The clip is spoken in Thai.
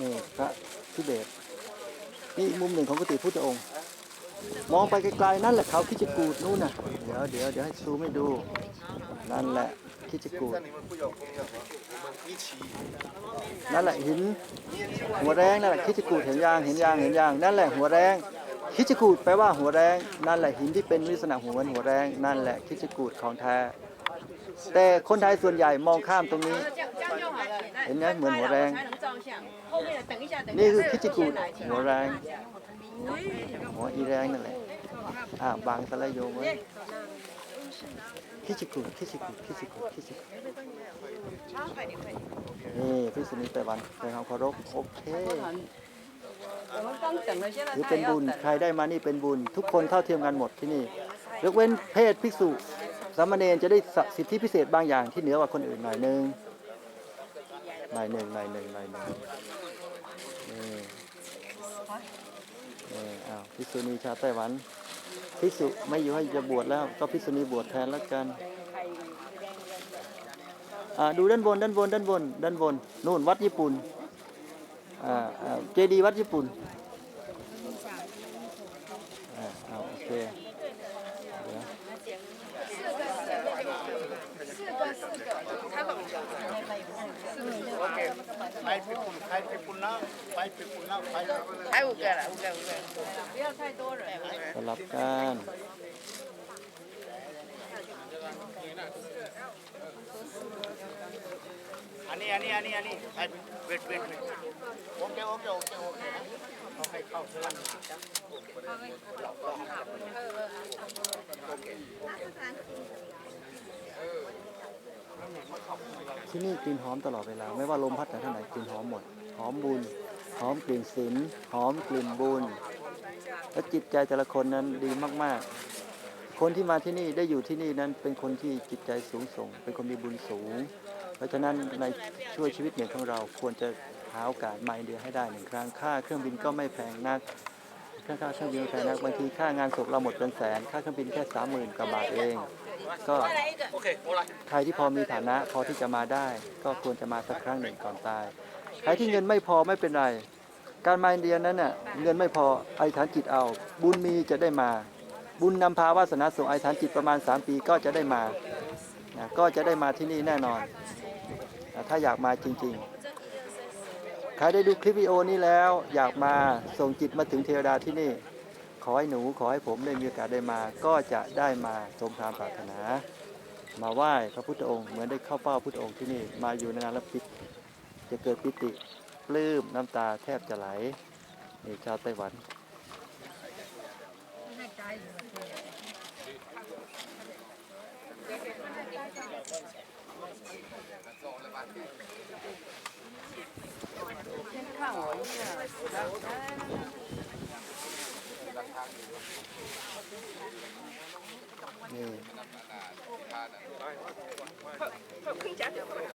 นี่พระทิเบตนี่มุมหนึ่งของกติพุทธองค์ มองไปไกลๆนั่นแหละเขาคิจกูดนู่นน่ะเดี๋ยวเดี๋ยวเดี๋ยวให้ซูมให้ดู นั่นแหละคิจกูดนั่นแหละหิน หัวแรงนั่นแหละคิจกูดเห็นยางเห็นยางเห็นยางนั่นแหละหัวแรงคิจกูดแปลว่าหัวแรงนั่นแหละหินที่เป็นลักษณะหัวหัวแรงนั่นแหละคิจกูดของแท้แต่คนไทยส่วนใหญ่มองข้ามตรงนี้ เห็นไหมเหมือนหัวแรง นี่คือคิจิกูหัวแรงหัวอีแรงนั่นแหละอ่าบางสลายโยมไว้คิจิกุคิจิกุคิจิกุคิจิกูนี่พิษณีตะวันแสดงความเคารพโอเคหรือเป็นบุญใครได้มานี่เป็นบุญ ทุกคนเท่าเทียมกันหมดที่นี่ยกเว้นเพศภิกษุสามเณรจะได้สิทธิพิเศษบางอย่างที่เหนือกว่าคนอื่นหน่อยนึง หน่อยหนึ่งหน่อยหนึ่งหน่อยหนึ่งนี่นี่อ้าวภิกษุณีชาวไต้หวันภิกษุไม่อยู่ให้จะบวชแล้ว ก็ภิกษุณีบวชแทนแล้วกันอ่าดูด้านบนด้านบนด้านบนด้านบนนู่นวัดญี่ปุ่นอ่าเจดีย์วัดญี่ปุ่นอ่าเอาโอเคเดี๋ยว 拍屁股，拍屁股那，拍屁股那，拍。还五个了，五个五个，不要太多人。 สลับกัน อันนี้อันนี้อันนี้อันนี้ไปเวทเวทเวทโอเคโอเคโอเคโอเคเขาให้เข้าเสื้อ ที่นี่กลิ่นหอมตลอดเวลา ไม่ว่าลมพัดจากท่างไหนกลิ่นหอมหมด หอมบุญ หอมกลิ่นศีลหอมกลิ่นบุญ และจิตใจแต่ละคนนั้นดีมาก ๆ คนที่มาที่นี่ได้อยู่ที่นี่นั้นเป็นคนที่จิตใจสูงส่ง เป็นคนมีบุญสูง เพราะฉะนั้นในช่วยชีวิตหนึ่งของเราควรจะหาโอกาสมาอินเดียให้ได้หนึ่งครั้งค่าเครื่องบินก็ไม่แพงนักค่าค่าเครื่องบินไม่แพงนักบางทีค่างานศพเราหมดเป็นแสนค่าเครื่องบินแค่สามหมื่นกว่าบาทเอง ก็โอเคโอไลใครที่พอมีฐานะพอที่จะมาได้ ก็ควรจะมาสักครั้งหนึ่งก่อนตาย ใครที่เงินไม่พอไม่เป็นไร การมาอินเดียนั้นน่ะเงินไม่พอไอธิษฐานจิตเอา บุญมีจะได้มา บุญนำพาวาสนาส่งไอธิษฐานจิตประมาณ 3 ปีก็จะได้มานะก็จะได้มาที่นี่แน่นอนนะถ้าอยากมาจริงๆ ใครได้ดูคลิปวิดีโอนี้แล้ว อยากมาส่งจิตมาถึงเทวดาที่นี่ ขอให้หนูขอให้ผมได้มีโอกาสได้มา ก็จะได้มาสมความปรารถนา มาไหว้พระพุทธองค์เหมือนได้เข้าเฝ้าพระพุทธองค์ที่นี่มาอยู่ในงานรับปิดจะเกิดปิติปลื้มน้ำตาแทบจะไหลนี่ชาวไต้หวันข้าวเนี่ย นี่